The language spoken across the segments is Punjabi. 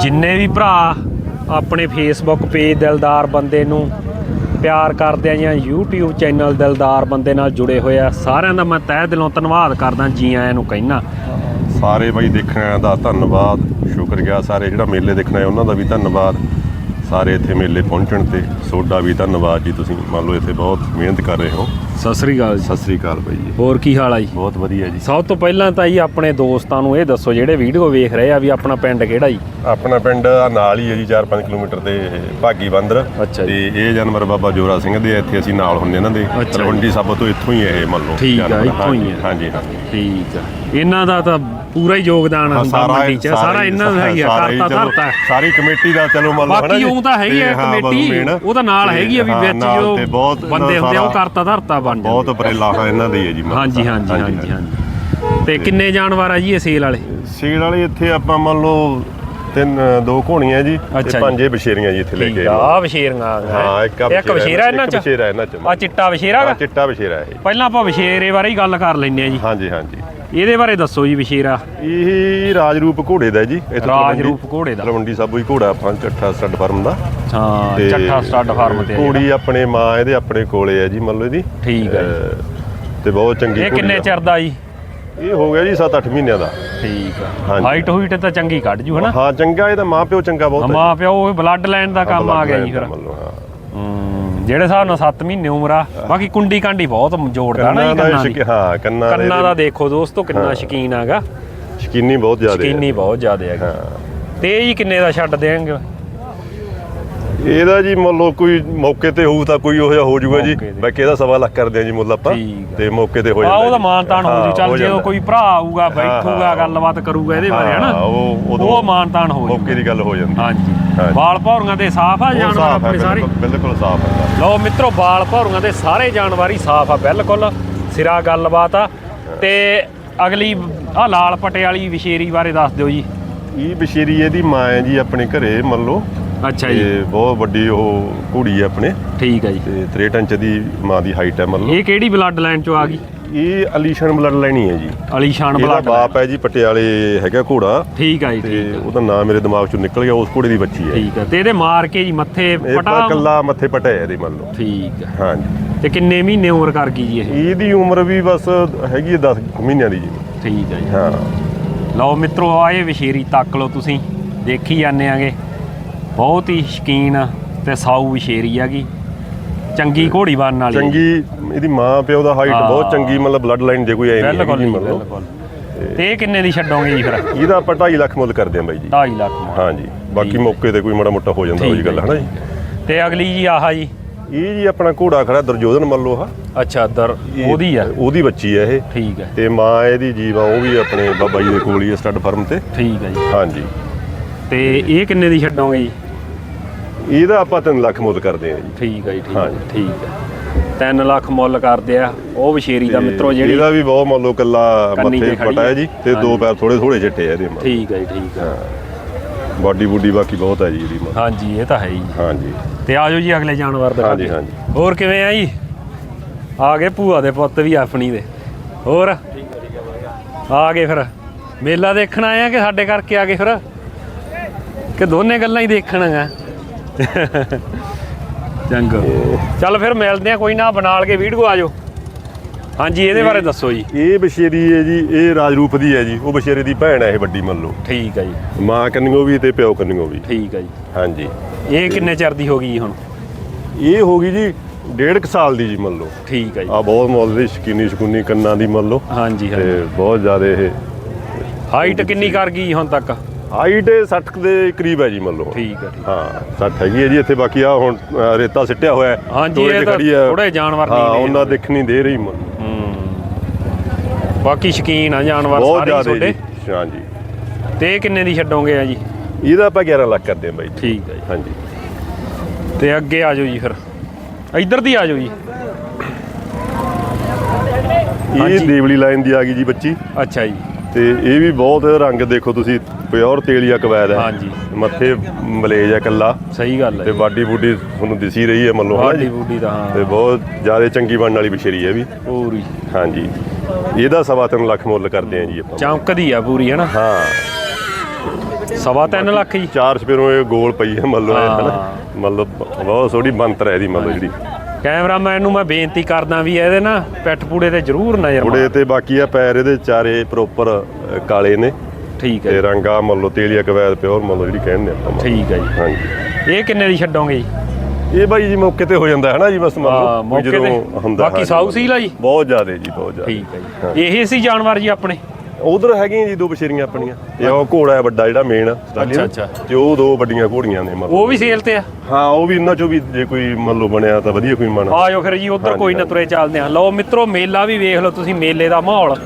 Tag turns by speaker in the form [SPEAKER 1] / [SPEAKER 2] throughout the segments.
[SPEAKER 1] ਜਿੰਨੇ ਵੀ ਭਰਾ ਆਪਣੇ ਫੇਸਬੁੱਕ ਪੇਜ ਦਿਲਦਾਰ ਬੰਦੇ ਨੂੰ ਪਿਆਰ ਕਰਦੇ ਆ ਜਾਂ YouTube ਚੈਨਲ ਦਿਲਦਾਰ ਬੰਦੇ ਨਾਲ ਜੁੜੇ ਹੋਏ ਆ, ਸਾਰਿਆਂ ਦਾ ਮੈਂ ਤਹਿ ਦਿਲੋਂ ਧੰਨਵਾਦ ਕਰਦਾ, ਜੀ ਆਇਆਂ ਨੂੰ ਕਹਿਣਾ
[SPEAKER 2] ਸਾਰੇ ਬਾਈ ਦੇਖਣ ਦਾ ਧੰਨਵਾਦ ਸ਼ੁਕਰੀਆ ਸਾਰੇ ਜਿਹੜਾ ਮੇਲੇ ਦੇਖਣ ਆਏ, ਉਹਨਾਂ ਦਾ ਵੀ ਧੰਨਵਾਦ। ਸਾਰੇ ਇੱਥੇ ਮੇਲੇ ਪਹੁੰਚਣ ਤੇ ਤੁਹਾਡਾ ਵੀ ਧੰਨਵਾਦ ਜੀ ਤੁਸੀਂ। ਮੰਨ ਲਓ ਇੱਥੇ ਬਹੁਤ ਮਿਹਨਤ ਕਰ ਰਹੇ ਹੋ।
[SPEAKER 1] ਸਤਿ ਸ੍ਰੀ ਅਕਾਲ ਜੀ।
[SPEAKER 2] ਸਤਿ ਸ੍ਰੀ ਅਕਾਲ ਬਾਈ ਜੀ।
[SPEAKER 1] ਹੋਰ ਕੀ ਹਾਲ ਆ ਜੀ?
[SPEAKER 2] ਬਹੁਤ ਵਧੀਆ ਜੀ।
[SPEAKER 1] ਸਭ ਤੋਂ ਪਹਿਲਾਂ ਤਾਂ ਜੀ ਆਪਣੇ ਦੋਸਤਾਂ ਨੂੰ ਇਹ ਦੱਸੋ ਜਿਹੜੇ ਵੀਡੀਓ ਵੇਖ ਰਹੇ ਆ ਵੀ ਆਪਣਾ ਪਿੰਡ ਕਿਹੜਾ ਜੀ?
[SPEAKER 2] ਆਪਣਾ ਪਿੰਡ ਆ ਨਾਲ ਹੀ ਹੈ ਜੀ 4-5 ਕਿਲੋਮੀਟਰ ਤੇ ਭਾਗੀ ਬੰਦਰ।
[SPEAKER 1] ਅੱਛਾ ਜੀ।
[SPEAKER 2] ਤੇ ਇਹ ਜਾਨਵਰ ਬਾਬਾ ਜੋਰਾ ਸਿੰਘ ਦੇ ਇੱਥੇ ਅਸੀਂ ਨਾਲ ਹੁੰਦੇ ਇਹਨਾਂ ਦੇ।
[SPEAKER 1] ਅੱਛਾ।
[SPEAKER 2] ਤਲਵੰਡੀ ਸਾਬੋ ਤੋਂ ਇੱਥੋਂ ਹੀ ਹੈ ਇਹ ਮੰਨ ਲਓ।
[SPEAKER 1] ਠੀਕ ਆ,
[SPEAKER 2] ਜਾਨਵਰ।
[SPEAKER 1] ਇੱਥੋਂ ਹੀ ਹੈ।
[SPEAKER 2] ਹਾਂਜੀ ਹਾਂਜੀ।
[SPEAKER 1] ਠੀਕ ਆ। ਇਹਨਾਂ ਦਾ ਤਾਂ ਪੂਰਾ ਹੀ ਯੋਗਦਾਨ ਹੁੰਦਾ ਮੰਡੀ ਚ ਸਾਰਾ ਇਹਨਾਂ ਦਾ ਹੀ ਆ ਕਰਤਾ ਧਰਤਾ।
[SPEAKER 2] ਸਾਰੀ ਕਮੇਟੀ ਦਾ ਚਲੋ ਮੰਨ ਲਓ
[SPEAKER 1] ਬਾਕੀ। ਉਹ ਤਾਂ ਹੈਗੀ ਆ ਕਮੇਟੀ। ਉਹ ਤਾਂ ਨਾਲ ਹੈਗੀ ਆ ਵੀ ਵਿੱਚ ਜੋ
[SPEAKER 2] ਬਹੁਤ
[SPEAKER 1] ਬੰਦੇ ਹੁੰਦੇ ਆ ਉਹ ਕਰਤਾ ਧਰਤਾ ਬਣ
[SPEAKER 2] ਬਹੁਤ
[SPEAKER 1] ਜਾਂਦੇ
[SPEAKER 2] ਉਪਰੇਲਾ ਹਾਂ ਇਹਨਾਂ ਦਾ ਹੀ ਜੀ।
[SPEAKER 1] ਹਾਂਜੀ ਹਾਂਜੀ ਹਾਂਜੀ ਹਾਂਜੀ ਤੇ ਕਿੰਨੇ ਜਾਨਵਰ ਆ ਜੀ ਇਹ ਸੇਲ ਵਾਲੇ?
[SPEAKER 2] ਸੀਲ ਵਾਲੇ ਇੱਥੇ ਆਪਾਂ ਮੰਨ ਲਓ ਤਿੰਨ ਦੋ ਘੋਣੀਆਂ ਜੀ ਤੇ। ਪੰਜੇ ਬਸ਼ੇਰੀਆਂ ਜੀ ਇੱਥੇ ਲੈ ਕੇ
[SPEAKER 1] ਆ ਆ ਗਈਆਂ।
[SPEAKER 2] ਹਾਂ ਇੱਕ ਆ
[SPEAKER 1] ਇੱਕ ਵਸ਼ੇਰਾ ਇਹਨਾਂ ਚ?
[SPEAKER 2] ਬਸ਼ੇਰਾ ਇਹਨਾਂ ਚ।
[SPEAKER 1] ਆ ਚਿੱਟਾ
[SPEAKER 2] ਹਾਂ,
[SPEAKER 1] ਗਾ?
[SPEAKER 2] ਚਿੱਟਾ ਬਸ਼ੇਰਾ ਇਹ।
[SPEAKER 1] ਪਹਿਲਾਂ ਆਪਾਂ ਵਸ਼ੇਰੇ ਬਾਰੇ ਹੀ ਗੱਲ ਕਰ ਲੈਂਦੇ ਆ ਜੀ।
[SPEAKER 2] ਹਾਂਜੀ ਹਾਂਜੀ।
[SPEAKER 1] ਇਹਦੇ ਬਾਰੇ ਦੱਸੋ ਜੀ ਵਸ਼ੇਰਾ
[SPEAKER 2] ਇਹ ਰਾਜਰੂਪ ਘੋੜੇ ਦਾ ਜੀ। ਇੱਥੇ
[SPEAKER 1] ਰਾਜਰੂਪ ਘੋੜੇ ਦਾ।
[SPEAKER 2] ਤਲਵੰਡੀ ਸਾਬੂ ਹੀ ਘੋੜਾ ਆਪਾਂ ਚੱਠਾ ਸਟੱਡ ਫਾਰਮ ਦਾ।
[SPEAKER 1] ਹਾਂ
[SPEAKER 2] ਤੇ
[SPEAKER 1] ਚੱਠਾ ਸਟੱਡ ਫਾਰਮ ਤੇ ਆ
[SPEAKER 2] ਘੋੜੀ ਆਪਣੇ ਮਾਂ ਇਹਦੇ ਆਪਣੇ ਕੋਲੇ ਹੈ ਜੀ ਮੰਨ ਲਓ ਇਹਦੀ।
[SPEAKER 1] ਠੀਕ ਹੈ
[SPEAKER 2] ਤੇ ਬਹੁਤ ਚੰਗੀ
[SPEAKER 1] ਇਹ ਕਿੰਨੇ
[SPEAKER 2] ਆ।
[SPEAKER 1] ਚਿਰ ਦਾ ਜੀ?
[SPEAKER 2] ਇਹ ਹੋ ਗਿਆ ਜੀ 7-8 ਮਹੀਨਿਆਂ ਦਾ।
[SPEAKER 1] ਠੀਕ ਆ। ਹਾਈਟ ਹੂਈਟ ਤਾਂ ਚੰਗੀ ਕੱਢ ਜੂ ਹਨਾ।
[SPEAKER 2] ਹਾਂ ਚੰਗਾ ਇਹਦਾ ਮਾਂ ਪਿਓ ਚੰਗਾ ਬਹੁਤ ਹੈ।
[SPEAKER 1] ਮਾਂ ਪਿਓ ਉਹ ਬਲੱਡ ਲਾਈਨ ਦਾ ਕੰਮ ਆ ਗਿਆ ਜੀ ਫਿਰ। ਜਿਹੜੇ ਹਿਸਾਬ ਨਾਲ 7 ਮਹੀਨੇ ਉਮਰ ਆ ਬਾਕੀ ਕੁੰਡੀ ਕਾਂਡੀ ਬਹੁਤ ਜੋੜਦਾ ਨਾ
[SPEAKER 2] ਕੰਨਾਂ ਦਾ ਹਾਂ ਕੰਨਾਂ ਦੇ
[SPEAKER 1] ਕੰਨਾਂ ਦਾ ਦੇਖੋ ਦੋਸਤੋ ਕਿੰਨਾ
[SPEAKER 2] ਹਾਂ।
[SPEAKER 1] ਸ਼ਕੀਨ ਹੈਗਾ
[SPEAKER 2] ਸ਼ਕੀਨੀ ਬਹੁਤ ਜ਼ਿਆਦਾ ਹੈ
[SPEAKER 1] ਸ਼ਕੀਨੀ ਬਹੁਤ ਜ਼ਿਆਦਾ ਹੈਗਾ
[SPEAKER 2] ਹਾਂ
[SPEAKER 1] ਤੇ ਇਹ ਜੀ ਕਿੰਨੇ ਦਾ ਛੱਡ ਦੇਣਗੇ
[SPEAKER 2] ਇਹਦਾ ਜੀ ਮੰਨ ਲਓ ਕੋਈ ਮੌਕੇ ਤੇ ਹੋਊ ਤਾਂ ਕੋਈ ਉਹ ਜਿਹਾ ਹੋ ਜਾਊਗਾ ਜੀ
[SPEAKER 1] ਮੌਕੇ।
[SPEAKER 2] ਬਾਕੀ ਇਹਦਾ ਸਵਾ ਲੱਖ ਕਰਦੇ ਆ ਜੀ ਮੁੱਲ ਆਪਾਂ
[SPEAKER 1] ਆ।
[SPEAKER 2] ਤੇ ਮੌਕੇ ਤੇ ਹੋ
[SPEAKER 1] ਆ
[SPEAKER 2] ਜਾਂਦਾ
[SPEAKER 1] ਉਹਦਾ
[SPEAKER 2] ਜੀ।
[SPEAKER 1] ਮਾਨਤਾਨ ਹੋ
[SPEAKER 2] ਹਾਂ,
[SPEAKER 1] ਜੂ ਚੱਲ ਜੇ ਉਹ। ਕੋਈ ਭਰਾ ਆਊਗਾ ਬੈਠੂਗਾ
[SPEAKER 2] ਹਾਂ।
[SPEAKER 1] ਗੱਲਬਾਤ ਕਰੂਗਾ ਇਹਦੇ ਬਾਰੇ
[SPEAKER 2] ਹਾਂ,
[SPEAKER 1] ਹਨਾ
[SPEAKER 2] ਉਹ
[SPEAKER 1] ਉਹ ਮਾਨਤਾਨ ਹੋ
[SPEAKER 2] ਮੌਕੇ
[SPEAKER 1] ਜੂ
[SPEAKER 2] ਦੀ ਗੱਲ ਹੋ ਜਾਂਦੀ
[SPEAKER 1] ਹਾਂਜੀ। ਬਾਲ ਭੌਰੀਆਂ ਤੇ ਸਾਫ਼ ਆ ਜਾਨਵਰ ਆਪਣੇ ਸਾਰੇ?
[SPEAKER 2] ਬਿਲਕੁਲ- ਬਿਲਕੁਲ ਸਾਫ਼ ਹੈ
[SPEAKER 1] ਲਓ ਮਿੱਤਰੋ ਬਾਲ ਭੌਰੀਆਂ ਦੇ ਸਾਰੇ ਜਾਨਵਰ ਹੀ ਸਾਫ਼ ਆ ਬਿਲਕੁਲ ਸਿਰਾ ਗੱਲਬਾਤ ਆ। ਤੇ ਅਗਲੀ ਆ ਲਾਲ ਪਟੇ ਵਾਲੀ ਵਿਸ਼ੇਰੀ ਬਾਰੇ ਦੱਸ ਦਿਓ ਜੀ।
[SPEAKER 2] ਇਹ ਬਸ਼ੀਰੀ ਇਹਦੀ ਮਾਂ ਹੈ ਜੀ ਆਪਣੇ ਘਰੇ ਮੰਨ ਲਓ
[SPEAKER 1] ਅੱਛਾ ਜੀ।
[SPEAKER 2] ਤੇ ਬਹੁਤ ਵੱਡੀ ਉਹ ਕੁੜੀ ਹੈ ਆਪਣੇ।
[SPEAKER 1] ਠੀਕ ਹੈ ਜੀ।
[SPEAKER 2] ਤੇ 63 ਇੰਚ ਦੀ ਮਾਂ ਦੀ ਹਾਈਟ ਹੈ ਮੰਨ ਲਓ।
[SPEAKER 1] ਇਹ ਕਿਹੜੀ ਬਲੱਡ ਲਾਈਨ ਚੋਂ ਆ ਗਈ?
[SPEAKER 2] ਇਹ ਅਲੀਸ਼ਾਨ ਬਲੱਡ ਲੈਣੀ ਹੈ ਜੀ।
[SPEAKER 1] ਅਲੀਸ਼ਾਨ
[SPEAKER 2] ਇਹਦਾ
[SPEAKER 1] ਬਲੱਡ
[SPEAKER 2] ਬਾਪ ਹੈ ਜੀ ਪਟਿਆਲੇ ਹੈਗਾ ਘੋੜਾ।
[SPEAKER 1] ਠੀਕ ਆ ਜੀ
[SPEAKER 2] ਤੇ
[SPEAKER 1] ਠੀਕ
[SPEAKER 2] ਉਹਦਾ ਨਾਮ ਮੇਰੇ ਦਿਮਾਗ ਚੋਂ ਨਿਕਲ ਗਿਆ ਉਸ ਘੋੜੇ ਦੀ ਬੱਚੀ ਹੈ।
[SPEAKER 1] ਠੀਕ ਆ ਤੇ ਇਹਦੇ ਮਾਰ ਕੇ ਜੀ ਮੱਥੇ
[SPEAKER 2] ਇਹ
[SPEAKER 1] ਪਟਾ
[SPEAKER 2] ਕੱਲਾ ਮੱਥੇ ਪਟਿਆ ਇਹਦੇ ਮੰਨ ਲਓ।
[SPEAKER 1] ਠੀਕ ਆ
[SPEAKER 2] ਹਾਂਜੀ
[SPEAKER 1] ਤੇ ਕਿੰਨੇ ਮਹੀਨੇ ਉਮਰ ਕਰ ਗਈ ਜੀ ਇਹ?
[SPEAKER 2] ਇਹਦੀ ਉਮਰ ਵੀ ਬਸ ਹੈਗੀ ਹੈ 10 ਮਹੀਨਿਆਂ ਦੀ ਜੀ।
[SPEAKER 1] ਠੀਕ ਆ ਜੀ।
[SPEAKER 2] ਹਾਂ।
[SPEAKER 1] ਲਓ ਮਿੱਤਰੋ ਆਏ ਵਿਸ਼ੇਰੀ ਤੱਕ ਲਓ ਤੁਸੀਂ। ਦੇਖੀ ਜਾਂਦੇ ਆਗੇ। ਬਹੁਤ ਹੀ ਸ਼ਕੀਨ ਤੇ ਸਾਊ ਵਿਸ਼ੇਰੀ ਹੈਗੀ। ਚੰਗੀ ਘੋੜੀ ਬਣਨ ਵਾਲੀ।
[SPEAKER 2] ਚੰਗੀ ਇਹਦੀ ਮਾਂ ਪਿਓ ਦਾ ਹਾਈਟ। ਬਹੁਤ ਚੰਗੀ ਮਤਲਬ ਬਲੱਡ ਲਾਈਨ ਜੇ ਕੋਈ ਐ ਨਹੀਂ
[SPEAKER 1] ਬਿਲਕੁਲ ਬਿਲਕੁਲ। ਤੇ ਇਹ ਕਿੰਨੇ ਦੀ ਛੱਡੋਗੇ ਜੀ ਫਿਰ?
[SPEAKER 2] ਇਹਦਾ ਆਪਾਂ 2.5 ਲੱਖ ਮੁੱਲ ਕਰਦੇ ਹਾਂ ਬਾਈ ਜੀ।
[SPEAKER 1] 2.5 ਲੱਖ।
[SPEAKER 2] ਹਾਂਜੀ ਬਾਕੀ। ਮੌਕੇ ਤੇ ਕੋਈ ਮਾੜਾ ਮੋਟਾ ਹੋ ਜਾਂਦਾ ਜੀ ਗੱਲ ਹੈ ਨਾ ਜੀ।
[SPEAKER 1] ਤੇ ਅਗਲੀ ਜੀ ਆਹ ਜੀ?
[SPEAKER 2] ਇਹ ਜੀ ਆਪਣਾ ਘੋੜਾ ਖੜਾ ਦੁਰਜੋਧਨ ਮੰਨ ਲਓ ਆ
[SPEAKER 1] ਅੱਛਾ ਦਰ ਉਹਦੀ ਆ?
[SPEAKER 2] ਉਹਦੀ ਬੱਚੀ ਹੈ ਇਹ।
[SPEAKER 1] ਠੀਕ ਹੈ।
[SPEAKER 2] ਤੇ ਮਾਂ ਇਹਦੀ ਜੀਵਾ ਉਹ ਵੀ ਆਪਣੇ ਬਾਬਾ ਜੀ ਦੇ ਕੋਲ ਹੈ ਸਟੱਡ ਫਰਮ ਤੇ।
[SPEAKER 1] ਠੀਕ ਹੈ ਜੀ।
[SPEAKER 2] ਹਾਂਜੀ
[SPEAKER 1] ਤੇ ਇਹ ਕਿੰਨੇ ਦੀ ਛੱਡੋਗੇ ਜੀ?
[SPEAKER 2] ਇਹਦਾ ਆਪਾਂ 3 ਲੱਖ ਮੁੱਲ ਕਰਦੇ ਜੀ।
[SPEAKER 1] ਠੀਕ ਹੈ ਜੀ ਠੀਕ ਹੈ
[SPEAKER 2] ਹਾਂਜੀ।
[SPEAKER 1] ਠੀਕ ਹੈ 3 ਲੱਖ ਮੁੱਲ ਕਰਦੇ ਆ ਉਹ ਵਿਸ਼ੇਰੀ ਦਾ ਮਿੱਤਰੋ ਜਿਹੜੀ
[SPEAKER 2] ਇਹਦਾ ਵੀ ਬਹੁਤ ਮੰਨ ਲਓ ਕੱਲਾ
[SPEAKER 1] ਕੰਨੀ
[SPEAKER 2] ਮੱਥੇ
[SPEAKER 1] ਤੇ ਖੜੀ
[SPEAKER 2] ਪਟਾ ਹੈ ਜੀ ਤੇ ਦੋ
[SPEAKER 1] ਹਾਂਜੀ।
[SPEAKER 2] ਪੈਰ ਥੋੜੇ ਥੋੜੇ ਚਿੱਟੇ ਆ ਇਹਦੇ ਮਾ
[SPEAKER 1] ਠੀਕ ਹੈ ਜੀ ਠੀਕ ਹੈ।
[SPEAKER 2] ਬਾਡੀ ਬੂਡੀ ਬਾਕੀ ਬਹੁਤ ਹੈ ਜੀ ਇਹਦੀ ਮਾ
[SPEAKER 1] ਹਾਂਜੀ ਇਹ ਤਾਂ ਹੈ ਜੀ
[SPEAKER 2] ਹਾਂਜੀ।
[SPEAKER 1] ਤੇ ਆਜੋ ਜੀ ਅਗਲੇ ਜਾਨਵਰ ਦੇ
[SPEAKER 2] ਹਾਂਜੀ ਹਾਂਜੀ।
[SPEAKER 1] ਹੋਰ ਕਿਵੇਂ ਆ ਜੀ? ਆ ਗਏ ਭੂਆ ਦੇ ਪੁੱਤ ਵੀ ਆਪਣੀ ਦੇ। ਹੋਰ? ਆ ਗਏ ਫਿਰ। ਮੇਲਾ ਦੇਖਣ ਆਏ ਆ ਕਿ ਸਾਡੇ ਕਰਕੇ ਆ ਗਏ ਫਿਰ? ਕਿ ਦੋਨੇ ਗੱਲਾਂ ਹੀ ਦੇਖਣਗਾ ਚੰਗਾ। ਚੱਲ ਫਿਰ ਮਿਲਦੇ ਆ ਕੋਈ ਨਾ ਬਣਾ ਕੇ ਵੀਡੀਓ ਆਜੋ। ਹਾਂਜੀ ਇਹਦੇ ਬਾਰੇ ਦੱਸੋ ਜੀ।
[SPEAKER 2] ਇਹ ਬਸ਼ੇਰੀ ਹੈ ਜੀ ਇਹ ਰਾਜਰੂਪ ਦੀ ਹੈ ਜੀ। ਉਹ ਬਸ਼ੇਰੇ ਦੀ ਭੈਣ ਹੈ ਇਹ ਵੱਡੀ ਮੰਨ ਲਓ।
[SPEAKER 1] ਠੀਕ ਹੈ ਜੀ।
[SPEAKER 2] ਮਾਂ ਕੰਨਿਓ ਵੀ ਤੇ ਪਿਓ ਕੰਨਿਓ ਵੀ।
[SPEAKER 1] ਠੀਕ ਹੈ ਜੀ।
[SPEAKER 2] ਹਾਂਜੀ।
[SPEAKER 1] ਇਹ ਕਿੰਨੇ ਚਿਰ ਦੀ ਹੋ ਗਈ ਹੁਣ?
[SPEAKER 2] ਇਹ ਹੋ ਗਈ ਜੀ ਡੇਢ ਕੁ ਸਾਲ ਦੀ ਜੀ ਮੰਨ ਲਓ।
[SPEAKER 1] ਠੀਕ ਹੈ ਜੀ।
[SPEAKER 2] ਆ ਬਹੁਤ ਮੁੱਲ ਦੀ ਸ਼ਕੀਨੀ ਸ਼ਕੂਨੀ ਕੰਨਾਂ ਦੀ ਮੰਨ ਲਓ।
[SPEAKER 1] ਹਾਂਜੀ
[SPEAKER 2] ਤੇ
[SPEAKER 1] ਹਾਂਜੀ।
[SPEAKER 2] ਬਹੁਤ ਜ਼ਿਆਦਾ ਇਹ
[SPEAKER 1] ਹਾਈਟ ਕਿੰਨੀ ਕਰ ਗਈ ਹੁਣ ਤੱਕ?
[SPEAKER 2] ਹਾਈਟ 60 ਦੇ ਕਰੀਬ ਹੈ ਜੀ ਮੰਨ ਲਓ।
[SPEAKER 1] ਠੀਕ ਹੈ ਠੀਕ
[SPEAKER 2] ਹਾਂ। 60 ਹੈਗੀ ਹੈ ਜੀ ਇੱਥੇ ਬਾਕੀ ਆ ਹੁਣ ਅ, ਰੇਤਾ ਸਿੱਟਿਆ ਹੋਇਆ ਹੈ।
[SPEAKER 1] ਹਾਂਜੀ,
[SPEAKER 2] ਟੋਏ
[SPEAKER 1] ਇਹ
[SPEAKER 2] ਤੇ
[SPEAKER 1] ਤਾਂ
[SPEAKER 2] ਖੜੀ ਹੈ।
[SPEAKER 1] ਥੋੜ੍ਹੇ ਜਾਨਵਰ
[SPEAKER 2] ਹਾਂ
[SPEAKER 1] ਨਹੀਂ ਨੇ।
[SPEAKER 2] ਉਹਨਾਂ ਦਿਖ ਨਹੀਂ ਦੇ ਰਹੀ ਮੰਨ
[SPEAKER 1] ਹੂੰ। ਬਾਕੀ ਸ਼ਕੀਨ ਆ ਜਾਨਵਰ
[SPEAKER 2] ਬਹੁਤ
[SPEAKER 1] ਸਾਰੇ ਹੀ
[SPEAKER 2] ਜ਼ਿਆਦਾ
[SPEAKER 1] ਤੁਹਾਡੇ।
[SPEAKER 2] ਜੀ।
[SPEAKER 1] ਤੇ ਇਹ ਕਿੰਨੇ ਦੀ ਛੱਡੋਗੇ ਆ ਜੀ?
[SPEAKER 2] ਇਹਦਾ ਆਪਾਂ 11 ਲੱਖ ਕਰਦੇ ਹਾਂ ਬਾਈ ਜੀ।
[SPEAKER 1] ਠੀਕ ਹੈ ਜੀ।
[SPEAKER 2] ਹਾਂਜੀ।
[SPEAKER 1] ਤੇ ਅੱਗੇ ਆ ਜਾਓ ਜੀ ਫਿਰ। ਇੱਧਰ ਦੀ ਆ ਜਾਓ ਜੀ।
[SPEAKER 2] ਇਹ
[SPEAKER 1] ਹਾਂਜੀ।
[SPEAKER 2] ਦੇਵਲੀ ਲਾਈਨ ਦੀ ਆ ਗਈ ਜੀ ਬੱਚੀ।
[SPEAKER 1] ਅੱਛਾ ਜੀ।
[SPEAKER 2] ਤੇ ਇਹ ਵੀ ਬਹੁਤ ਰੰਗ ਦੇਖੋ ਤੁਸੀਂ। ਪਿਓਰ ਤੇਲੀਆ ਕਵੈਦ ਹੈ।
[SPEAKER 1] ਹਾਂਜੀ।
[SPEAKER 2] ਮੱਥੇ ਮਲੇਜ ਹੈ ਕੱਲਾ
[SPEAKER 1] ਸਹੀ ਗੱਲ ਹੈ
[SPEAKER 2] ਤੇ ਬਾਡੀ ਬੂਡੀ ਤੁਹਾਨੂੰ ਦਿਸੀ ਰਹੀ ਹੈ ਮੰਨੋ ਹਾਂ
[SPEAKER 1] ਬਾਡੀ ਬੂਡੀ ਦਾ
[SPEAKER 2] ਤੇ
[SPEAKER 1] ਹਾਂ।
[SPEAKER 2] ਬਹੁਤ ਜ਼ਿਆਦਾ ਚੰਗੀ ਬਣਨ ਵਾਲੀ ਬਸ਼ੇਰੀ ਹੈ ਵੀ।
[SPEAKER 1] ਪੂਰੀ।
[SPEAKER 2] ਹਾਂਜੀ। ਇਹਦਾ ਸਵਾ ਤਿੰਨ ਲੱਖ ਮੁੱਲ ਕਰਦੇ ਆ ਜੀ ਆਪਾਂ।
[SPEAKER 1] ਚਮਕਦੀ ਆ ਪੂਰੀ ਹੈ ਨਾ?
[SPEAKER 2] ਹਾਂ।
[SPEAKER 1] ਸਵਾ ਤਿੰਨ ਲੱਖ ਜੀ।
[SPEAKER 2] ਚਾਰ ਸਪੇਰੋਂ ਇਹ ਗੋਲ ਪਈ ਹੈ ਇਹ
[SPEAKER 1] ਹਾਂ।
[SPEAKER 2] ਹਨਾ ਮਤਲਬ ਬਹੁਤ ਸੋਹਣੀ ਬੰਤਰ ਹੈ ਇਹਦੀ ਮੰਨ ਲਓ ਜਿਹੜੀ।
[SPEAKER 1] ਕੈਮਰਾਮੈਨ ਨੂੰ ਮੈਂ ਬੇਨਤੀ ਕਰਦਾ ਵੀ ਇਹਦੇ ਨਾ ਪਿੱਠ ਪੂੜੇ ਤੇ ਜ਼ਰੂਰ ਨਜ਼ਰ
[SPEAKER 2] ਥੋੜੇ
[SPEAKER 1] ਮਾਰ।
[SPEAKER 2] ਤੇ ਬਾਕੀ ਆ ਪੈਰ ਇਹਦੇ ਚਾਰੇ ਪ੍ਰੋਪਰ ਕਾਲੇ ਨੇ।
[SPEAKER 1] ਠੀਕ ਹੈ
[SPEAKER 2] ਤੇ ਰੰਗਾ ਮੰਨ ਲਓ ਤੇਲੀਆ ਕਵੈਦ ਪਿਓਰ ਮੰਨ ਲਓ ਜਿਹੜੀ ਕਹਿੰਦੇ ਆਪਾਂ
[SPEAKER 1] ਠੀਕ ਹੈ ਜੀ।
[SPEAKER 2] ਹਾਂਜੀ।
[SPEAKER 1] ਇਹ ਕਿੰਨੇ ਦੀ ਛੱਡੋਗੇ ਜੀ?
[SPEAKER 2] ਇਹ ਬਾਈ ਜੀ ਮੌਕੇ ਤੇ ਹੋ ਜਾਂਦਾ ਹੈ ਨਾ ਜੀ ਬਸ ਮੰਨ
[SPEAKER 1] ਹਾਂ,
[SPEAKER 2] ਲਓ ਵੀ
[SPEAKER 1] ਮੌਕੇ
[SPEAKER 2] ਜਦੋਂ
[SPEAKER 1] ਤੇ।
[SPEAKER 2] ਹੁੰਦਾ
[SPEAKER 1] ਬਾਕੀ
[SPEAKER 2] ਹਾਂਜੀ,
[SPEAKER 1] ਸਾਊ ਸੀਲ ਆ ਜੀ?
[SPEAKER 2] ਬਹੁਤ ਜ਼ਿਆਦਾ ਜੀ ਬਹੁਤ ਜ਼ਿਆਦਾ।
[SPEAKER 1] ਠੀਕ ਹੈ ਜੀ। ਇਹ ਸੀ ਜਾਨਵਰ ਜੀ ਆਪਣੇ?
[SPEAKER 2] ਉਧਰ ਹੈਗੀਆਂ ਜੀ ਦੋ ਬਸ਼ੇਰੀਆਂ ਆਪਣੀਆਂ। ਤੇ ਉਹ ਘੋੜਾ ਹੈ ਵੱਡਾ ਜਿਹੜਾ ਮੇਨ
[SPEAKER 1] ਅੱਛਾ, ਅੱਛਾ।
[SPEAKER 2] ਤੇ ਉਹ ਦੋ ਵੱਡੀਆਂ ਘੋੜੀਆਂ ਨੇ ਮੰਨ ਲਓ।
[SPEAKER 1] ਉਹ ਵੀ ਸੇਲ ਤੇ ਆ?
[SPEAKER 2] ਹਾਂ ਉਹ ਵੀ ਇਹਨਾਂ ਚੋਂ ਵੀ ਜੇ ਕੋਈ ਮੰਨ ਲਓ ਬਣਿਆ ਤਾਂ ਵਧੀਆ ਕੋਈ ਮਨ
[SPEAKER 1] ਆਜੋ ਫਿਰ ਜੀ ਉਧਰ
[SPEAKER 2] ਹਾਂਜੀ,
[SPEAKER 1] ਕੋਈ ਨਾ
[SPEAKER 2] ਹਾਂਜੀ।
[SPEAKER 1] ਤੁਰੇ ਚੱਲਦੇ ਆ। ਲਓ ਮਿੱਤਰੋ ਮੇਲਾ ਵੀ ਵੇਖ ਲਓ ਤੁਸੀਂ ਮੇਲੇ ਦਾ ਮਾਹੌਲ।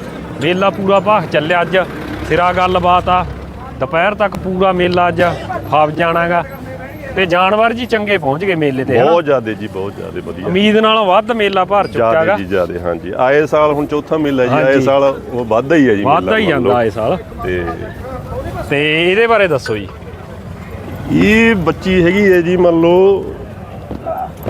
[SPEAKER 1] ਮੇਲਾ ਪੂਰਾ ਭਾਖ ਚੱਲਿਆ ਅੱਜ। ਸਿਰਾ ਗੱਲਬਾਤ ਆ। ਦੁਪਹਿਰ ਤੱਕ ਪੂਰਾ ਮੇਲਾ ਅੱਜ ਫਾਬ ਜਾਣਾਗਾ। ਤੇ ਜਾਨਵਰ ਜੀ ਚੰਗੇ ਪਹੁੰਚ ਗਏ ਮੇਲੇ ਤੇ
[SPEAKER 2] ਬਹੁਤ ਜ਼ਿਆਦਾ ਜੀ ਬਹੁਤ ਜ਼ਿਆਦਾ ਵਧੀਆ।
[SPEAKER 1] ਉਮੀਦ ਨਾਲੋਂ ਵੱਧ ਮੇਲਾ ਭਰ ਚੁੱਕਾ ਹੈਗਾ
[SPEAKER 2] ਜੀ ਜ਼ਿਆਦਾ ਹਾਂਜੀ। ਆਏ ਸਾਲ ਹੁਣ ਚੌਥਾ ਮੇਲਾ ਜੀ ਆਏ। ਸਾਲ ਉਹ ਵੱਧਦਾ ਹੀ ਹੈ ਜੀ
[SPEAKER 1] ਵੱਧਦਾ ਹੀ ਜਾਂਦਾ। ਇਹ ਸਾਲ।
[SPEAKER 2] ਤੇ
[SPEAKER 1] ਤੇ ਇਹਦੇ ਬਾਰੇ ਦੱਸੋ ਜੀ।
[SPEAKER 2] ਇਹ ਬੱਚੀ ਹੈਗੀ ਹੈ ਜੀ ਮੰਨ ਲਓ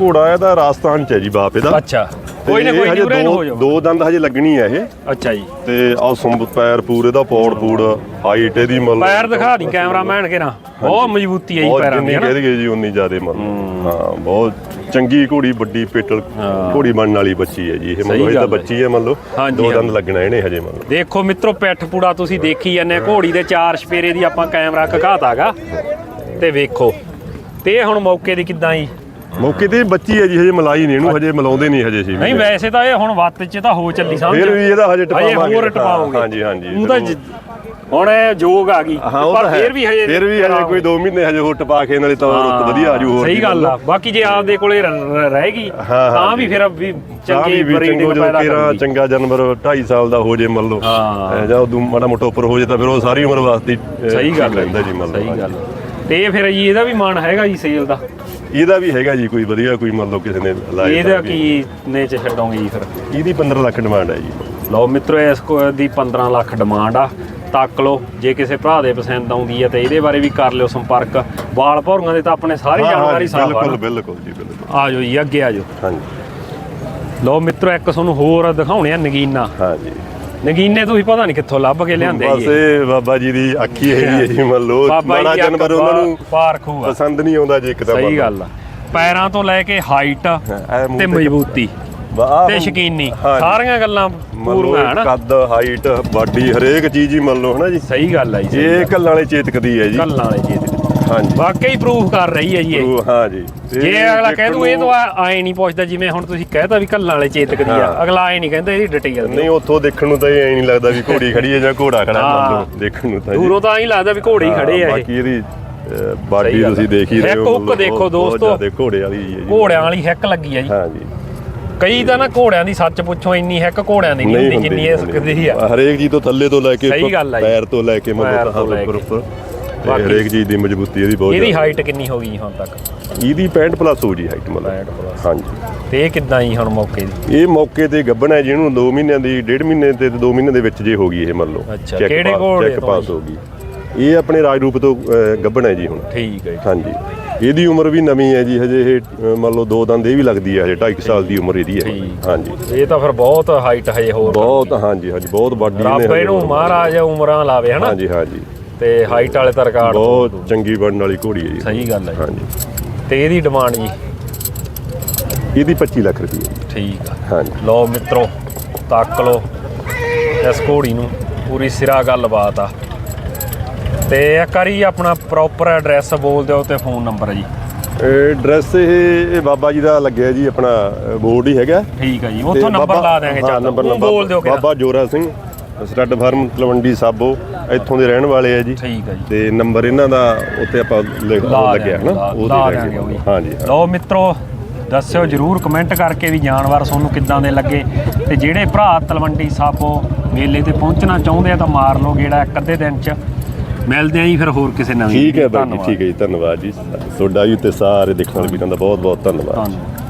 [SPEAKER 2] ਘੋੜਾ ਇਹਦਾ ਰਾਜਸਥਾਨ ਚ ਹੈ ਜੀ ਬਾਪ ਇਹਦਾ।
[SPEAKER 1] ਅੱਛਾ। ਕੋਈ ਨਾ ਕੋਈ ਨੂੰ
[SPEAKER 2] ਦੋ-
[SPEAKER 1] ਹੋ ਜਾਓ
[SPEAKER 2] ਦੋ ਦੰਦ ਹਜੇ ਲੱਗਣੀ ਹੈ ਇਹ।
[SPEAKER 1] ਅੱਛਾ ਜੀ।
[SPEAKER 2] ਤੇ ਆ ਸੁੰਬ ਪੈਰ ਪੂਰੇ ਦਾ ਪੌੜ ਪੂੜ ਹਾਈਟ ਇਹਦੀ ਮੰਨ ਲਓ
[SPEAKER 1] ਪੈਰ ਦਿਖਾ ਦੀ ਕੈਮਰਾਮੈਨ ਕੇ ਨਾ। ਬਹੁਤ ਮਜ਼ਬੂਤੀ ਹੈ ਜੀ ਪੈਰਾਂ ਦੀ
[SPEAKER 2] ਜਿੰਨੀ
[SPEAKER 1] ਹਨਾ
[SPEAKER 2] ਕਹਿ ਦਈਏ ਜੀ ਉਨੀ ਜ਼ਿਆਦੇ ਮੰਨ ਲਓ ਹਾਂ ਬਹੁਤ ਚੰਗੀ ਘੋੜੀ ਵੱਡੀ ਪੇਟਲ। ਘੋੜੀ ਬਣਨ ਵਾਲੀ ਬੱਚੀ ਹੈ ਜੀ। ਇਹ ਲਓ ਇਹ ਤਾਂ। ਬੱਚੀ ਹੈ ਮੰਨ ਲਓ
[SPEAKER 1] ਹਾਂਜੀ,
[SPEAKER 2] ਦੋ ਦੰਦ। ਲੱਗਣਾ ਇਹਨੇ ਹਜੇ ਮੰਨ ਲਓ
[SPEAKER 1] ਦੇਖੋ ਮਿੱਤਰੋ ਪਿੱਠ ਪੂੜਾ ਤੁਸੀਂ ਦੇਖੀ ਜਾਂਦੇ ਘੋੜੀ ਦੇ ਚਾਰ ਛਪੇਰੇ ਦੀ ਆਪਾਂ ਕੈਮਰਾ ਘਕਾਤਾਗਾ। ਤੇ ਵੇਖੋ। ਤੇ ਹੁਣ ਮੌਕੇ ਦੀ ਕਿਦਾਂ ਜੀ?
[SPEAKER 2] ਮੌਕੇ ਤੇ ਬੱਚੀ ਹੈ ਜੀ ਹਜੇ ਮਲਾਈ ਨਹੀਂ ਇਹਨੂੰ ਹਜੇ ਮਲਾਉਂਦੇ ਨਹੀਂ ਹਜੇ ਸੀ
[SPEAKER 1] ਨਹੀਂ ਵੈਸੇ ਤਾਂ ਇਹ ਹੁਣ ਵੱਤ 'ਚ ਤਾਂ ਹੋ ਚੱਲੀ ਸਮਝ।
[SPEAKER 2] ਫਿਰ ਵੀ ਇਹਦਾ ਹਜੇ ਟਪਾਵਾਂਗੇ
[SPEAKER 1] ਹੋਰ ਟਪਾਓਗੇ।
[SPEAKER 2] ਹਾਂਜੀ ਹਾਂਜੀ
[SPEAKER 1] ਉਹ ਤਾਂ ਜ- ਹੁਣ ਇਹ ਜੋਗ ਆ ਗਈ। ਪਰ ਫਿਰ ਵੀ ਹਜੇ
[SPEAKER 2] ਫਿਰ ਵੀ ਹਜੇ ਕੋਈ 2 ਮਹੀਨੇ ਹਜੇ ਹੋਰ ਟਪਾ ਕੇ ਨਾਲੇ ਤਾਂ ਰੁੱਤ ਵਧੀਆ ਆਜੂ ਹੋਰ
[SPEAKER 1] ਸਹੀ ਗੱਲ ਆ। ਬਾਕੀ ਜੇ ਆਪਦੇ ਕੋਲੇ ਰਹੇਗੀ ਤਾਂ ਵੀ ਫਿਰ ਵੀ ਚੰਗੀ ਬਰੀਡਿੰਗ ਪੈਦਾ ਕਰੂਗੀ।
[SPEAKER 2] ਚੰਗਾ ਜਾਨਵਰ 2.5 ਸਾਲ ਦਾ ਹੋ ਜੇ ਮੰਨ ਲਓ ਜਾਂ ਉਦੋਂ ਮਾੜਾ ਮੋਟਾ ਉੱਪਰ ਹੋ ਜੇ ਤਾਂ ਫਿਰ ਉਹ ਸਾਰੀ ਉਮਰ ਵਾਸਤੇ
[SPEAKER 1] ਸਹੀ ਗੱਲ ਹੈ
[SPEAKER 2] ਜੀ ਮੰਨ ਲਓ
[SPEAKER 1] ਸਹੀ ਗੱਲ ਤੇ ਫਿਰ ਜੀ ਇਹਦਾ ਵੀ ਮਾਨ ਹੈਗਾ ਜੀ ਸੇਲ ਦਾ।
[SPEAKER 2] ਇਹਦਾ ਵੀ ਹੈਗਾ ਜੀ ਕੋਈ ਵਧੀਆ ਕੋਈ ਮੰਨ ਲਓ ਕਿਸੇ ਨੇ ਲਾਇਆ
[SPEAKER 1] ਇਹਦਾ ਕੀ ਨੇ ਚ ਛੱਡੋਗੇ ਜੀ ਫਿਰ?
[SPEAKER 2] ਇਹਦੀ 15 ਲੱਖ ਡਿਮਾਂਡ ਹੈ ਜੀ।
[SPEAKER 1] ਲਓ ਮਿੱਤਰੋ ਇਸ ਕੋ ਦੀ 15 ਲੱਖ ਡਿਮਾਂਡ ਆ। ਤੱਕ ਲਓ ਜੇ ਕਿਸੇ ਭਰਾ ਦੇ ਪਸੰਦ ਆਉਂਦੀ ਹੈ ਤੇ ਇਹਦੇ ਬਾਰੇ ਵੀ ਕਰ ਲਿਓ ਸੰਪਰਕ। ਵਾਲ ਭੌਰੀਆਂ ਦੇ ਤਾਂ ਆਪਣੇ ਸਾਰੀ ਜਾਣਕਾਰੀ ਸਾਫ਼
[SPEAKER 2] ਬਿਲਕੁਲ
[SPEAKER 1] ਆ
[SPEAKER 2] ਬਿਲਕੁਲ ਜੀ ਬਿਲਕੁਲ।
[SPEAKER 1] ਆ ਜਾਓ ਜੀ ਅੱਗੇ ਆ ਜਾਓ
[SPEAKER 2] ਹਾਂਜੀ।
[SPEAKER 1] ਲਓ ਮਿੱਤਰੋ ਇੱਕ ਤੁਹਾਨੂੰ ਹੋਰ ਦਿਖਾਉਣੇ ਆ ਨਗੀਨਾ।
[SPEAKER 2] ਹਾਂਜੀ
[SPEAKER 1] ਨਗੀਨੇ ਤੁਸੀਂ ਪਤਾ ਨਹੀਂ ਕਿੱਥੋਂ ਲੱਭ ਕੇ ਲਿਆਂਦੇ
[SPEAKER 2] ਬਸ
[SPEAKER 1] ਜੀ ਇਹ।
[SPEAKER 2] ਬਾਬਾ ਜੀ ਦੀ ਅੱਖੀ ਹੈ ਜੀ ਮੰਨ ਲਓ
[SPEAKER 1] ਬਾਬਾ
[SPEAKER 2] ਮਾੜਾ
[SPEAKER 1] ਜੀ ਦੀ
[SPEAKER 2] ਜਾਨਵਰ
[SPEAKER 1] ਅੱਖ
[SPEAKER 2] ਉਹਨਾਂ ਨੂੰ
[SPEAKER 1] ਪਾਰਖੂ ਆ।
[SPEAKER 2] ਪਸੰਦ ਨਹੀਂ ਆਉਂਦਾ ਜੀ ਇੱਕਦਮ
[SPEAKER 1] ਸਹੀ ਗੱਲ ਆ। ਪੈਰਾਂ ਤੋਂ ਲੈ ਕੇ ਹਾਈਟ
[SPEAKER 2] ਐ ਮੂੰਹ
[SPEAKER 1] ਤੇ ਮਜ਼ਬੂਤੀ
[SPEAKER 2] ਵਾਹ
[SPEAKER 1] ਤੇ ਸ਼ਕੀਨੀ। ਸਾਰੀਆਂ ਗੱਲਾਂ ਪੂਰੀਆਂ ਹਨ
[SPEAKER 2] ਕੱਦ ਹਾਈਟ ਬਾਡੀ ਹਰੇਕ ਚੀਜ਼ ਹੀ ਮੰਨ ਲਓ ਹਨਾ ਜੀ?
[SPEAKER 1] ਸਹੀ ਗੱਲ ਆ ਜੀ
[SPEAKER 2] ਇਹ ਕੱਲਾਂ ਵਾਲੇ ਚੇਤਕ ਦੀ ਹੈ ਜੀ।
[SPEAKER 1] ਗੱਲਾਂ ਵਾਲੇ ਜੀ।
[SPEAKER 2] ਹਾਂਜੀ।
[SPEAKER 1] ਵਾਕਈ ਪ੍ਰੂਫ ਕਰ ਰਹੀ ਹੈ ਜੀ ਇਹ।
[SPEAKER 2] ਉਹ ਹਾਂ ਜੀ। ਤੇ
[SPEAKER 1] ਜੇ ਅਗਲਾ ਕਹਿ ਦੂ ਇਹ
[SPEAKER 2] ਦੇਖਣ
[SPEAKER 1] ਤਾਂ ਆਏ ਨਹੀਂ ਪੁੱਛਦਾ ਜਿਵੇਂ ਹੁਣ ਤੁਸੀਂ ਕਹਿਤਾ ਵੀ ਕੱਲਾਂ ਵਾਲੇ ਚੇਤਕ ਦੀ ਆ।
[SPEAKER 2] ਹਾਂ।
[SPEAKER 1] ਅਗਲਾ ਆਏ ਨਹੀਂ ਕਹਿੰਦਾ ਇਹਦੀ ਡਿਟੇਲ
[SPEAKER 2] ਨਹੀਂ ਉੱਥੋਂ ਦੇਖਣ ਨੂੰ ਤਾਂ ਇਹ ਨਹੀਂ ਲੱਗਦਾ ਵੀ ਘੋੜੀ ਖੜੀ ਹੈ ਜਾਂ ਘੋੜਾ ਖੜਾ ਹੈ, ਮੰਨ
[SPEAKER 1] ਹਾਂ।
[SPEAKER 2] ਲਓ ਦੇਖਣ ਨੂੰ ਤਾਂ ਜੀ।
[SPEAKER 1] ਦੂਰੋਂ ਤਾਂ ਹੀ ਲੱਗਦਾ ਵੀ ਘੋੜੇ ਹੀ ਖੜੇ ਆ ਇਹ।
[SPEAKER 2] ਬਾਕੀ ਇਹਦੀ ਬਾਡੀ
[SPEAKER 1] ਸਹੀ ਗੱਲ
[SPEAKER 2] ਤੁਸੀਂ ਦੇਖ ਹੀ ਰਹੇ
[SPEAKER 1] ਇੱਕ
[SPEAKER 2] ਹੋ
[SPEAKER 1] ਹੁੱਕ
[SPEAKER 2] ਮਤਲਬ
[SPEAKER 1] ਦੇਖੋ
[SPEAKER 2] ਬਹੁਤ-
[SPEAKER 1] ਦੋਸਤੋ।
[SPEAKER 2] ਜ਼ਿਆਦਾ ਘੋੜੇ ਵਾਲੀ ਹੈ ਜੀ।
[SPEAKER 1] ਘੋੜਿਆਂ ਵਾਲੀ ਹੈਕ ਲੱਗੀ ਆ ਜੀ।
[SPEAKER 2] ਹਾਂ ਜੀ।
[SPEAKER 1] ਕਈ ਤਾਂ ਨਾ ਘੋੜਿਆਂ ਦੀ ਸੱਚ ਪੁੱਛੋ ਇੰਨੀ ਹੈਕ ਘੋੜਿਆਂ ਦੀ ਨਹੀਂ ਹੁੰਦੀ ਜਿੰਨੀ ਇਹ ਸਕਦੀ ਆ।
[SPEAKER 2] ਹਰੇਕ ਚੀਜ਼ ਤੋਂ ਥੱਲੇ ਤੋਂ ਲੈ ਕੇ
[SPEAKER 1] ਸਹੀ ਗੱਲ ਆ ਜੀ।
[SPEAKER 2] ਪੈਰ ਤੋਂ ਲੈ ਕੇ
[SPEAKER 1] ਪੈਰ
[SPEAKER 2] ਮਤਲਬ
[SPEAKER 1] ਤੋਂ ਲੈ
[SPEAKER 2] ਉੱਪਰ। ਉੱਪਰ। ਤੇ
[SPEAKER 1] ਬਾਕੀ-
[SPEAKER 2] ਹਰੇਕ ਚੀਜ਼ ਦੀ ਮਜ਼ਬੂਤੀ ਇਹਦੀ ਬਹੁਤ
[SPEAKER 1] ਇਹਦੀ। ਹਾਈਟ ਕਿੰਨੀ ਹੋ ਗਈ ਹੁਣ ਤੱਕ?
[SPEAKER 2] ਇਹਦੀ 65 ਪਲੱਸ ਹੋ ਜੀ ਹਾਈਟ ਮਤਲਬ।
[SPEAKER 1] 65 plus।
[SPEAKER 2] ਹਾਂਜੀ।
[SPEAKER 1] ਤੇ ਇਹ ਕਿੱਦਾਂ ਹੀ ਹੁਣ ਮੌਕੇ ਦੀ?
[SPEAKER 2] ਇਹ ਮੌਕੇ ਤੇ ਗੱਬਣ ਹੈ ਜਿਹਨੂੰ 2 ਮਹੀਨਿਆਂ ਦੀ 1.5 ਮਹੀਨੇ ਤੇ 2 ਮਹੀਨੇ ਦੇ ਵਿੱਚ ਜੇ ਹੋ ਗਈ ਇਹ ਮੰਨ ਲਓ।
[SPEAKER 1] ਅੱਛਾ,
[SPEAKER 2] Check
[SPEAKER 1] ਕਿਹੜੇ
[SPEAKER 2] pass-
[SPEAKER 1] ਘੋੜੇ
[SPEAKER 2] check
[SPEAKER 1] ਤੋਂ ਜੀ?
[SPEAKER 2] ਹੋ ਗਈ। ਇਹ ਆਪਣੇ ਰਾਜ ਰੂਪ ਤੋਂ ਅਹ, ਗੱਭਣ ਹੈ ਜੀ ਹੁਣ।
[SPEAKER 1] ਠੀਕ ਹੈ ਜੀ।
[SPEAKER 2] ਹਾਂਜੀ। ਇਹਦੀ ਉਮਰ ਵੀ ਨਵੀਂ ਹੈ ਜੀ ਹਜੇ ਇਹ ਅਹ, ਮੰਨ ਲਓ ਦੋ ਦੰਦ ਇਹ ਵੀ ਲੱਗਦੀ ਹੈ ਹਜੇ 2.5 ਸਾਲ ਦੀ ਉਮਰ ਇਹਦੀ ਹੈ।
[SPEAKER 1] ਠੀਕ।
[SPEAKER 2] ਹਾਂਜੀ।
[SPEAKER 1] ਇਹ ਤਾਂ ਫਿਰ ਬਹੁਤ ਹਾਈਟ ਹਜੇ ਹੋਰ।
[SPEAKER 2] ਬਹੁਤ ਹਾਂਜੀ ਹਾਂਜੀ ਬਹੁਤ ਵੱਡੀ
[SPEAKER 1] ਰੱਬ ਇਹਨੂੰ
[SPEAKER 2] ਹੋਰ।
[SPEAKER 1] ਮਹਾਰਾਜ ਉਮਰਾਂ ਲਾਵੇ ਹਨਾ?
[SPEAKER 2] ਹਾਂਜੀ ਹਾਂਜੀ।
[SPEAKER 1] ਤੇ ਹਾਈਟ ਵਾਲੇ ਤਾਂ ਰਿਕਾਰਡ
[SPEAKER 2] ਬਹੁਤ ਚੰਗੀ ਬਣਨ ਵਾਲੀ ਘੋੜੀ ਹੈ ਜੀ।
[SPEAKER 1] ਸਹੀ ਗੱਲ ਹੈ।
[SPEAKER 2] ਹਾਂਜੀ।
[SPEAKER 1] ਤੇ ਇਹਦੀ ਡਿਮਾਂਡ ਜੀ?
[SPEAKER 2] ਇਹਦੀ 25 ਲੱਖ ਰੁਪਏ
[SPEAKER 1] ਠੀਕ ਆ।
[SPEAKER 2] ਹਾਂਜੀ।
[SPEAKER 1] ਲਓ ਮਿੱਤਰੋ ਤੱਕ ਲਓ ਇਸ ਘੋੜੀ ਨੂੰ। ਪੂਰੀ ਸਿਰਾ ਗੱਲਬਾਤ ਆ। ਤੇ ਇੱਕ ਵਾਰੀ ਆਪਣਾ ਪ੍ਰੋਪਰ ਐਡਰੈਸ ਬੋਲ ਦਿਓ ਤੇ ਫੋਨ ਨੰਬਰ ਜੀ।
[SPEAKER 2] ਐਡਰੈਸ ਇਹ ਬਾਬਾ ਜੀ ਦਾ ਲੱਗਿਆ ਜੀ ਆਪਣਾ ਬੋਰਡ ਹੀ ਹੈਗਾ।
[SPEAKER 1] ਠੀਕ ਆ ਜੀ। ਉੱਥੋਂ ਨੰਬਰ ਲਾ ਦਿਆਂਗੇ
[SPEAKER 2] ਹਾਂ,
[SPEAKER 1] ਚੱਲ।
[SPEAKER 2] ਨੰਬਰ
[SPEAKER 1] ਬੋਲ ਦਿਓ
[SPEAKER 2] ਬਾਬਾ ਜੋਰਾ ਸਿੰਘ। ਸਟੱਡ ਫਾਰਮ ਤਲਵੰਡੀ ਸਾਬੋ ਇੱਥੋਂ ਦੇ ਰਹਿਣ ਵਾਲੇ ਆ ਜੀ।
[SPEAKER 1] ਠੀਕ ਆ ਜੀ।
[SPEAKER 2] ਤੇ ਨੰਬਰ ਇਹਨਾਂ ਦਾ ਉੱਤੇ ਆਪਾਂ ਲਿਖ
[SPEAKER 1] ਲਾ
[SPEAKER 2] ਲੱਗਿਆ ਹਨਾ?
[SPEAKER 1] ਲਾ
[SPEAKER 2] ਲੈ ਕੇ
[SPEAKER 1] ਦਿਆਂਗੇ ਉਹ ਵੀ।
[SPEAKER 2] ਹਾਂਜੀ ਹਾਂ।
[SPEAKER 1] ਲਓ ਮਿੱਤਰੋ ਦੱਸਿਓ ਜਰੂਰ ਕਮੈਂਟ ਕਰਕੇ ਵੀ ਜਾਨਵਰ ਤੁਹਾਨੂੰ ਕਿੱਦਾਂ ਦੇ ਲੱਗੇ। ਤੇ ਜਿਹੜੇ ਭਰਾ ਤਲਵੰਡੀ ਸਾਬੋ ਮੇਲੇ ਤੇ ਪਹੁੰਚਣਾ ਚਾਹੁੰਦੇ ਆ ਤਾਂ ਮਾਰ ਲਓ ਗੇੜਾ ਇੱਕ ਅੱਧੇ ਦਿਨ ਚ। ਮਿਲਦੇ ਆ ਜੀ ਫਿਰ ਹੋਰ ਕਿਸੇ ਨਵੀਂ
[SPEAKER 2] ਠੀਕ ਹੈ
[SPEAKER 1] video।
[SPEAKER 2] ਬਾਈ ਜੀ ਠੀਕ ਹੈ ਜੀ ਧੰਨਵਾਦ ਜੀ। ਤੁਹਾਡਾ ਵੀ ਤੇ ਸਾਰੇ ਦੇਖਣ ਵਾਲੇ ਵੀਰਾਂ ਦਾ ਬਹੁਤ ਬਹੁਤ ਧੰਨਵਾਦ।
[SPEAKER 1] ਧੰਨਵਾਦ।